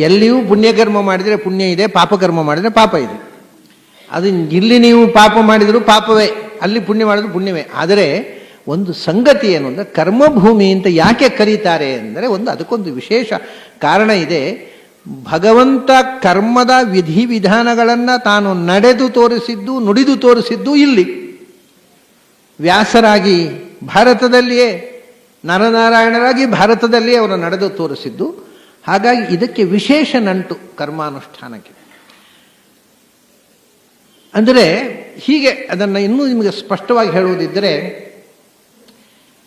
ಎಲ್ಲಿಯೂ ಪುಣ್ಯಕರ್ಮ ಮಾಡಿದರೆ ಪುಣ್ಯ ಇದೆ, ಪಾಪಕರ್ಮ ಮಾಡಿದರೆ ಪಾಪ ಇದೆ. ಅದು ಇಲ್ಲಿ ನೀವು ಪಾಪ ಮಾಡಿದರೂ ಪಾಪವೇ, ಅಲ್ಲಿ ಪುಣ್ಯ ಮಾಡಿದ್ರು ಪುಣ್ಯವೇ. ಆದರೆ ಒಂದು ಸಂಗತಿ ಏನು ಅಂದರೆ ಕರ್ಮಭೂಮಿ ಅಂತ ಯಾಕೆ ಕರೀತಾರೆ ಅಂದರೆ ಒಂದು ಅದಕ್ಕೊಂದು ವಿಶೇಷ ಕಾರಣ ಇದೆ. ಭಗವಂತ ಕರ್ಮದ ವಿಧಿವಿಧಾನಗಳನ್ನು ತಾನು ನಡೆದು ತೋರಿಸಿದ್ದು, ನುಡಿದು ತೋರಿಸಿದ್ದು ಇಲ್ಲಿ. ವ್ಯಾಸರಾಗಿ ಭಾರತದಲ್ಲಿಯೇ, ನರನಾರಾಯಣರಾಗಿ ಭಾರತದಲ್ಲಿಯೇ ಅವರು ನಡೆದು ತೋರಿಸಿದ್ದು. ಹಾಗಾಗಿ ಇದಕ್ಕೆ ವಿಶೇಷ ನಂಟು ಕರ್ಮಾನುಷ್ಠಾನಕ್ಕೆ. ಅಂದರೆ ಹೀಗೆ ಅದನ್ನು ಇನ್ನೂ ನಿಮಗೆ ಸ್ಪಷ್ಟವಾಗಿ ಹೇಳುವುದಿದ್ದರೆ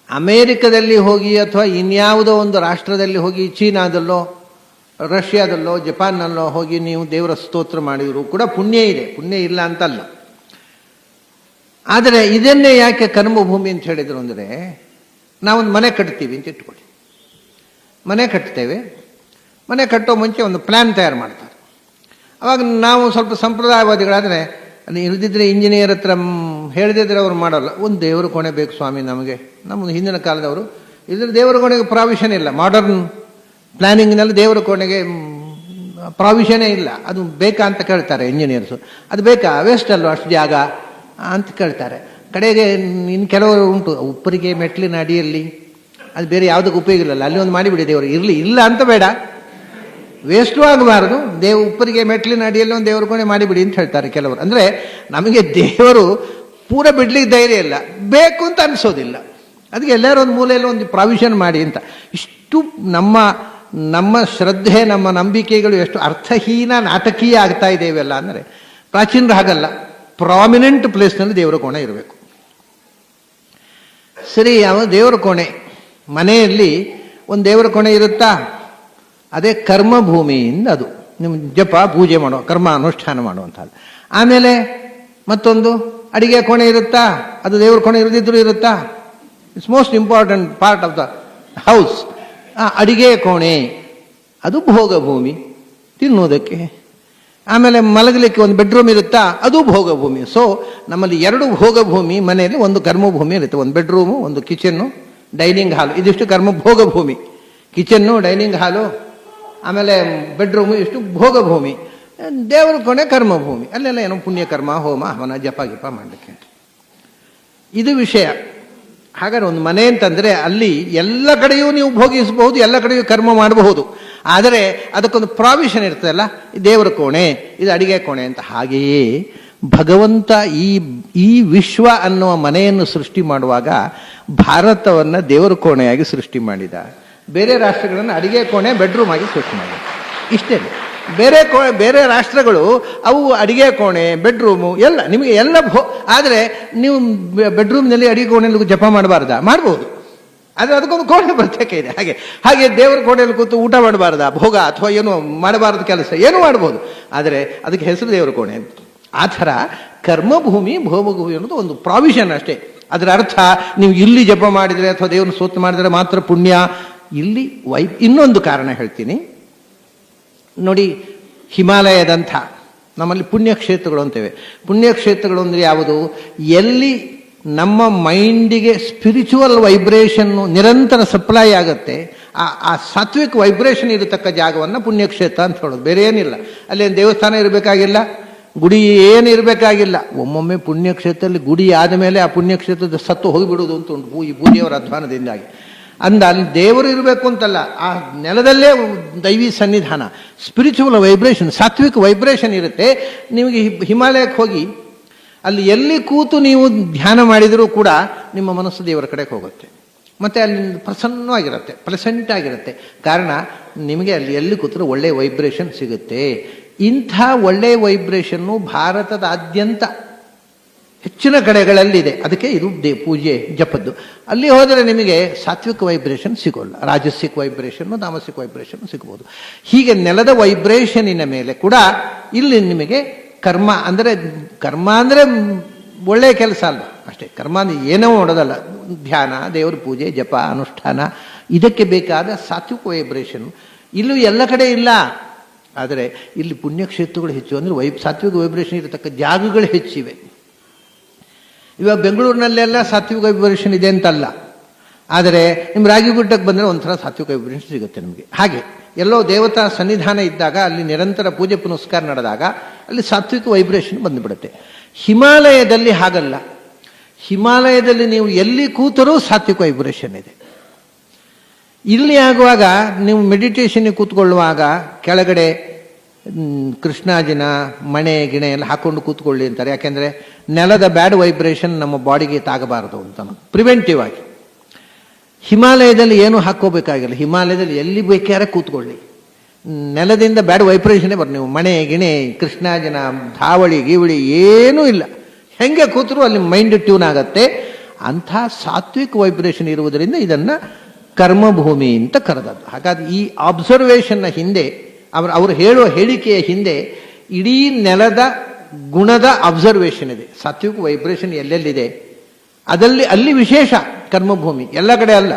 ಅಮೇರಿಕದಲ್ಲಿ ಹೋಗಿ ಅಥವಾ ಇನ್ಯಾವುದೋ ಒಂದು ರಾಷ್ಟ್ರದಲ್ಲಿ ಹೋಗಿ, ಚೀನಾದಲ್ಲೋ, ರಷ್ಯಾದಲ್ಲೋ, ಜಪಾನ್ನಲ್ಲೋ ಹೋಗಿ ನೀವು ದೇವರ ಸ್ತೋತ್ರ ಮಾಡಿದರೂ ಕೂಡ ಪುಣ್ಯ ಇದೆ. ಪುಣ್ಯ ಇಲ್ಲ ಅಂತಲ್ಲ. ಆದರೆ ಇದನ್ನೇ ಯಾಕೆ ಕರ್ಮಭೂಮಿ ಅಂತ ಹೇಳಿದರು ಅಂದರೆ, ನಾವೊಂದು ಮನೆ ಕಟ್ತೀವಿ ಅಂತ ಇಟ್ಕೊಳ್ಳಿ. ಮನೆ ಕಟ್ತೇವೆ. ಮನೆ ಕಟ್ಟೋ ಮುಂಚೆ ಒಂದು ಪ್ಲ್ಯಾನ್ ತಯಾರು ಮಾಡ್ತಾರೆ. ಅವಾಗ ನಾವು ಸ್ವಲ್ಪ ಸಂಪ್ರದಾಯವಾದಿಗಳಾದರೆ ಇಲ್ದಿದ್ರೆ ಇಂಜಿನಿಯರ್ ಹತ್ರ ಹೇಳದಿದ್ದರೆ ಅವ್ರು ಮಾಡಲ್ಲ. ಒಂದು ದೇವರ ಕೋಣೆ ಬೇಕು ಸ್ವಾಮಿ ನಮಗೆ. ನಮ್ಮ ಹಿಂದಿನ ಕಾಲದವರು. ಇದ್ರೆ ದೇವರ ಕೋಣೆಗೆ ಪ್ರಾವಿಷನ್ ಇಲ್ಲ. ಮಾಡರ್ನ್ ಪ್ಲ್ಯಾನಿಂಗ್ನಲ್ಲಿ ದೇವರ ಕೋಣೆಗೆ ಪ್ರಾವಿಷನೇ ಇಲ್ಲ. ಅದು ಬೇಕಾ ಅಂತ ಕೇಳ್ತಾರೆ ಇಂಜಿನಿಯರ್ಸು. ಅದು ಬೇಕಾ? ವೇಸ್ಟ್ ಅಲ್ವ? ಅಷ್ಟು ಜಾಗ ಅಂತ ಕೇಳ್ತಾರೆ. ಕಡೆಗೆ ಇನ್ನು ಕೆಲವರು ಉಂಟು. ಉಪ್ಪರಿಗೆ, ಮೆಟ್ಲಿನ ಅಡಿಯಲ್ಲಿ. ಅದು ಬೇರೆ ಯಾವುದಕ್ಕೂ ಉಪಯೋಗ ಇಲ್ಲ. ಅಲ್ಲಿ ಒಂದು ಮಾಡಿಬಿಡಿ ದೇವರು. ಇರಲಿ, ಇಲ್ಲ ಅಂತ ಬೇಡ. ವೇಸ್ಟು ಆಗಬಾರದು. ದೇವ್ ಉಪ್ಪರಿಗೆ ಮೆಟ್ಲಿನ ಅಡಿಯಲ್ಲಿ ಒಂದು ದೇವ್ರ ಕೋಣೆ ಮಾಡಿಬಿಡಿ ಅಂತ ಹೇಳ್ತಾರೆ ಕೆಲವರು. ಅಂದರೆ ನಮಗೆ ದೇವರು ಪೂರ ಬಿಡ್ಲಿಕ್ಕೆ ಧೈರ್ಯ ಇಲ್ಲ. ಬೇಕು ಅಂತ ಅನಿಸೋದಿಲ್ಲ. ಅದಕ್ಕೆ ಎಲ್ಲರೂ ಒಂದು ಮೂಲೆಯಲ್ಲಿ ಒಂದು ಪ್ರಾವಿಷನ್ ಮಾಡಿ ಅಂತ. ಇಷ್ಟು ನಮ್ಮ ನಮ್ಮ ಶ್ರದ್ಧೆ, ನಮ್ಮ ನಂಬಿಕೆಗಳು ಎಷ್ಟು ಅರ್ಥಹೀನ, ನಾಟಕೀಯ ಆಗ್ತಾ ಇದ್ದೇವೆಲ್ಲ ಅಂದರೆ ಪ್ರಾಚೀನರು ಹಾಗಲ್ಲ. ಪ್ರಾಮಿನೆಂಟ್ ಪ್ಲೇಸ್ನಲ್ಲಿ ದೇವರ ಕೋಣೆ ಇರಬೇಕು. ಸರಿ, ಯಾವ ದೇವರ ಕೋಣೆ? ಮನೆಯಲ್ಲಿ ಒಂದು ದೇವರ ಕೋಣೆ ಇರುತ್ತಾ? ಅದೇ ಕರ್ಮಭೂಮಿಯಿಂದ ಅದು. ನಿಮ್ಮ ಜಪ, ಪೂಜೆ ಮಾಡೋ, ಕರ್ಮ ಅನುಷ್ಠಾನ ಮಾಡುವಂಥದ್ದು. ಆಮೇಲೆ ಮತ್ತೊಂದು, ಅಡಿಗೆ ಕೋಣೆ ಇರುತ್ತಾ? ಅದು ದೇವ್ರ ಕೋಣೆ ಇರದಿದ್ರು ಇರುತ್ತಾ? It's most important part of the house ಅಡಿಗೆ ಕೋಣೆ, ಅದು ಭೋಗ ಭೂಮಿ ತಿನ್ನುವುದಕ್ಕೆ. ಆಮೇಲೆ ಮಲಗಲಿಕ್ಕೆ ಒಂದು ಬೆಡ್ರೂಮ್ ಇರುತ್ತಾ? ಅದು ಭೋಗ ಭೂಮಿ ಸೊ ನಮ್ಮಲ್ಲಿ ಎರಡು ಭೋಗ ಭೂಮಿ ಮನೆಯಲ್ಲಿ, ಒಂದು ಕರ್ಮಭೂಮಿ ಇರುತ್ತೆ. ಒಂದು ಬೆಡ್ರೂಮು ಒಂದು ಕಿಚನ್ನು ಡೈನಿಂಗ್ ಹಾಲು ಇದಿಷ್ಟು ಕರ್ಮ ಭೋಗ ಭೂಮಿ ಕಿಚನ್ನು ಡೈನಿಂಗ್ ಹಾಲು ಆಮೇಲೆ ಬೆಡ್ರೂಮು ಇಷ್ಟು ಭೋಗ ಭೂಮಿ ದೇವರ ಕೊನೆ ಕರ್ಮಭೂಮಿ. ಅಲ್ಲೆಲ್ಲ ಏನೋ ಪುಣ್ಯಕರ್ಮ, ಹೋಮ, ಹವನ, ಜಪ, ಗಿಪ ಮಾಡಲಿಕ್ಕೆ. ಇದು ವಿಷಯ. ಹಾಗಾದ್ರೆ ಒಂದು ಮನೆ ಅಂತಂದರೆ ಅಲ್ಲಿ ಎಲ್ಲ ಕಡೆಯೂ ನೀವು ಭೋಗಿಸಬಹುದು, ಎಲ್ಲ ಕಡೆಯೂ ಕರ್ಮ ಮಾಡಬಹುದು. ಆದರೆ ಅದಕ್ಕೊಂದು ಪ್ರಾವಿಷನ್ ಇರ್ತದಲ್ಲ, ದೇವರ ಕೋಣೆ, ಇದು ಅಡಿಗೆ ಕೋಣೆ ಅಂತ. ಹಾಗೆಯೇ ಭಗವಂತ ಈ ಈ ವಿಶ್ವ ಅನ್ನುವ ಮನೆಯನ್ನು ಸೃಷ್ಟಿ ಮಾಡುವಾಗ ಭಾರತವನ್ನು ದೇವರ ಕೋಣೆಯಾಗಿ ಸೃಷ್ಟಿ ಮಾಡಿದ. ಬೇರೆ ರಾಷ್ಟ್ರಗಳನ್ನು ಅಡಿಗೆ ಕೋಣೆ ಬೆಡ್ರೂಮ್ ಆಗಿ ಸೂಚನೆ ಮಾಡಿ. ಇಷ್ಟೇ. ಬೇರೆ ಕೋ, ಬೇರೆ ರಾಷ್ಟ್ರಗಳು ಅವು ಅಡಿಗೆ ಕೋಣೆ ಬೆಡ್ರೂಮು ಎಲ್ಲ ನಿಮಗೆ ಎಲ್ಲ ಭೋ, ಆದರೆ ನೀವು ಬೆಡ್ರೂಮ್ನಲ್ಲಿ ಅಡಿಗೆ ಕೋಣೆಯಲ್ಲಿ ಜಪ ಮಾಡಬಾರ್ದಾ? ಮಾಡ್ಬೋದು. ಆದರೆ ಅದಕ್ಕೊಂದು ಕೋಣೆ ಪ್ರತ್ಯೇಕ ಇದೆ. ಹಾಗೆ ಹಾಗೆ ದೇವರ ಕೋಣೆಯಲ್ಲಿ ಕೂತು ಊಟ ಮಾಡಬಾರ್ದಾ? ಭೋಗ ಅಥವಾ ಏನು ಮಾಡಬಾರ್ದು ಕೆಲಸ? ಏನು ಮಾಡ್ಬೋದು. ಆದರೆ ಅದಕ್ಕೆ ಹೆಸರು ದೇವರ ಕೋಣೆ ಆ ಥರ ಕರ್ಮಭೂಮಿ, ಭೋಮಭೂಮಿ ಅನ್ನೋದು ಒಂದು ಪ್ರಾವಿಷನ್ ಅಷ್ಟೇ. ಅದರ ಅರ್ಥ, ನೀವು ಇಲ್ಲಿ ಜಪ ಮಾಡಿದರೆ ಅಥವಾ ದೇವರನ್ನು ಸ್ತೋತ್ರ ಮಾಡಿದರೆ ಮಾತ್ರ ಪುಣ್ಯ ಇಲ್ಲಿ ವೈ, ಇನ್ನೊಂದು ಕಾರಣ ಹೇಳ್ತೀನಿ. ನೋಡಿ, ಹಿಮಾಲಯದಂಥ, ನಮ್ಮಲ್ಲಿ ಪುಣ್ಯಕ್ಷೇತ್ರಗಳು ಅಂತೇವೆ. ಪುಣ್ಯಕ್ಷೇತ್ರಗಳು ಅಂದರೆ ಯಾವುದು? ಎಲ್ಲಿ ನಮ್ಮ ಮೈಂಡಿಗೆ ಸ್ಪಿರಿಚುವಲ್ ವೈಬ್ರೇಷನ್ನು ನಿರಂತರ ಸಪ್ಲೈ ಆಗುತ್ತೆ, ಆ ಆ ಸಾತ್ವಿಕ ವೈಬ್ರೇಷನ್ ಇರತಕ್ಕ ಜಾಗವನ್ನು ಪುಣ್ಯಕ್ಷೇತ್ರ ಅಂತ ಹೇಳೋದು. ಬೇರೆ ಏನಿಲ್ಲ. ಅಲ್ಲಿ ಏನ್ ದೇವಸ್ಥಾನ ಇರಬೇಕಾಗಿಲ್ಲ, ಗುಡಿ ಏನು ಇರಬೇಕಾಗಿಲ್ಲ. ಒಮ್ಮೊಮ್ಮೆ ಪುಣ್ಯಕ್ಷೇತ್ರದಲ್ಲಿ ಗುಡಿ ಆದ ಮೇಲೆ ಆ ಪುಣ್ಯಕ್ಷೇತ್ರದ ಸತ್ತು ಹೋಗಿಬಿಡುವುದು ಅಂತ ಉಂಟು. ಈ ಭೂದೇವರ ಅಧ್ವಾನದಿಂದಾಗಿ. ಅಂದ ಅಲ್ಲಿ ದೇವರು ಇರಬೇಕು ಅಂತಲ್ಲ. ಆ ನೆಲದಲ್ಲೇ ದೈವಿ ಸನ್ನಿಧಾನ. ಸ್ಪಿರಿಚುವಲ್ ವೈಬ್ರೇಷನ್ ಸಾತ್ವಿಕ ವೈಬ್ರೇಷನ್ ಇರುತ್ತೆ. ನಿಮಗೆ ಹಿಮಾಲಯಕ್ಕೆ ಹೋಗಿ, ಅಲ್ಲಿ ಎಲ್ಲಿ ಕೂತು ನೀವು ಧ್ಯಾನ ಮಾಡಿದರೂ ಕೂಡ ನಿಮ್ಮ ಮನಸ್ಸು ದೇವರ ಕಡೆಗೆ ಹೋಗುತ್ತೆ. ಮತ್ತು ಅಲ್ಲಿ ಪ್ರಸನ್ನವಾಗಿರುತ್ತೆ ಪ್ಲೆಸೆಂಟ್ ಆಗಿರುತ್ತೆ ಕಾರಣ, ನಿಮಗೆ ಅಲ್ಲಿ ಎಲ್ಲಿ ಕೂತರೂ ಒಳ್ಳೆಯ ವೈಬ್ರೇಷನ್ ಸಿಗುತ್ತೆ. ಇಂಥ ಒಳ್ಳೆಯ ವೈಬ್ರೇಷನ್ನು ಭಾರತದಾದ್ಯಂತ ಹೆಚ್ಚಿನ ಕಡೆಗಳಲ್ಲಿದೆ. ಅದಕ್ಕೆ ಇದು ದೇ ಪೂಜೆ ಜಪದ್ದು. ಅಲ್ಲಿ ಹೋದರೆ ನಿಮಗೆ ಸಾತ್ವಿಕ ವೈಬ್ರೇಷನ್ ಸಿಗೋಲ್ಲ. ರಾಜಸಿಕ್ ವೈಬ್ರೇಷನ್ನು ತಾಮಸಿಕ್ ವೈಬ್ರೇಷನ್ ಸಿಗ್ಬೋದು. ಹೀಗೆ ನೆಲದ ವೈಬ್ರೇಷನಿನ ಮೇಲೆ ಕೂಡ ಇಲ್ಲಿ ನಿಮಗೆ ಕರ್ಮ ಅಂದರೆ ಕರ್ಮ ಅಂದರೆ ಒಳ್ಳೆಯ ಕೆಲಸ ಅಲ್ಲ ಅಷ್ಟೇ, ಕರ್ಮ ಅಂದ್ರೆ ಏನೋ ಮಾಡೋದಲ್ಲ ಧ್ಯಾನ, ದೇವರ ಪೂಜೆ, ಜಪ, ಅನುಷ್ಠಾನ, ಇದಕ್ಕೆ ಬೇಕಾದ ಸಾತ್ವಿಕ ವೈಬ್ರೇಷನ್ ಇಲ್ಲೂ ಎಲ್ಲ ಕಡೆ ಇಲ್ಲ. ಆದರೆ ಇಲ್ಲಿ ಪುಣ್ಯಕ್ಷೇತ್ರಗಳು ಹೆಚ್ಚು ಅಂದರೆ ವೈ ಸಾತ್ವಿಕ ವೈಬ್ರೇಷನ್ ಇರತಕ್ಕ ಜಾಗಗಳು ಹೆಚ್ಚಿವೆ. ಇವಾಗ ಬೆಂಗಳೂರಿನಲ್ಲೆಲ್ಲ ಸಾತ್ವಿಕ ವೈಬ್ರೇಷನ್ ಇದೆ ಅಂತಲ್ಲ. ಆದರೆ ನಿಮ್ಮ ರಾಗಿಗುಡ್ಡಕ್ಕೆ ಬಂದರೆ ಒಂಥರ ಸಾತ್ವಿಕ ವೈಬ್ರೇಷನ್ ಸಿಗುತ್ತೆ ನಿಮಗೆ. ಹಾಗೆ, ಎಲ್ಲೋ ದೇವತಾ ಸನ್ನಿಧಾನ ಇದ್ದಾಗ, ಅಲ್ಲಿ ನಿರಂತರ ಪೂಜೆ ಪುನಸ್ಕಾರ ನಡೆದಾಗ, ಅಲ್ಲಿ ಸಾತ್ವಿಕ ವೈಬ್ರೇಷನ್ ಬಂದುಬಿಡುತ್ತೆ. ಹಿಮಾಲಯದಲ್ಲಿ ಹಾಗಲ್ಲ. ಹಿಮಾಲಯದಲ್ಲಿ ನೀವು ಎಲ್ಲಿ ಕೂತರೂ ಸಾತ್ವಿಕ ವೈಬ್ರೇಷನ್ ಇದೆ. ಇಲ್ಲಿ ಆಗುವಾಗ ನೀವು ಮೆಡಿಟೇಷನ್ಗೆ ಕೂತ್ಕೊಳ್ಳುವಾಗ, ಕೆಳಗಡೆ ಕೃಷ್ಣಾಜಿನ ಮಣೆ, ಗಿಣೆ ಎಲ್ಲ ಹಾಕೊಂಡು ಕೂತ್ಕೊಳ್ಳಿ ಅಂತಾರೆ. ಯಾಕೆಂದರೆ ನೆಲದ ಬ್ಯಾಡ್ ವೈಬ್ರೇಷನ್ ನಮ್ಮ ಬಾಡಿಗೆ ತಾಗಬಾರದು ಅಂತ ಪ್ರಿವೆಂಟಿವ್ ಆಗಿ. ಹಿಮಾಲಯದಲ್ಲಿ ಏನು ಹಾಕ್ಕೋಬೇಕಾಗಿಲ್ಲ. ಹಿಮಾಲಯದಲ್ಲಿ ಎಲ್ಲಿ ಬೇಕಾದ್ರೆ ಕೂತ್ಕೊಳ್ಳಿ. ನೆಲದಿಂದ ಬ್ಯಾಡ್ ವೈಬ್ರೇಷನ್ನೇ ಬರ್, ನೀವು ಮಣೆ, ಗಿಣೆ ಕೃಷ್ಣಾಜಿನ ಧಾವಳಿ, ಗೀವಳಿ ಏನೂ ಇಲ್ಲ. ಹೆಂಗೆ ಕೂತರೂ ಅಲ್ಲಿ ಮೈಂಡ್ ಟ್ಯೂನ್ ಆಗತ್ತೆ. ಅಂಥ ಸಾತ್ವಿಕ ವೈಬ್ರೇಷನ್ ಇರುವುದರಿಂದ ಇದನ್ನು ಕರ್ಮಭೂಮಿ ಅಂತ ಕರೆದದ್ದು. ಹಾಗಾದ್ರೆ ಈ ಅಬ್ಸರ್ವೇಷನ್ನ ಹಿಂದೆ ಅವರು ಅವರು ಹೇಳುವ ಹೇಳಿಕೆಯ ಹಿಂದೆ ಇಡೀ ನೆಲದ ಗುಣದ ಅಬ್ಸರ್ವೇಷನ್ ಇದೆ. ಸಾತ್ವಿಕ ವೈಬ್ರೇಷನ್ ಎಲ್ಲೆಲ್ಲಿದೆ? ಅದಲ್ಲಿ ಅಲ್ಲಿ ವಿಶೇಷ ಕರ್ಮಭೂಮಿ. ಎಲ್ಲ ಕಡೆ ಅಲ್ಲ.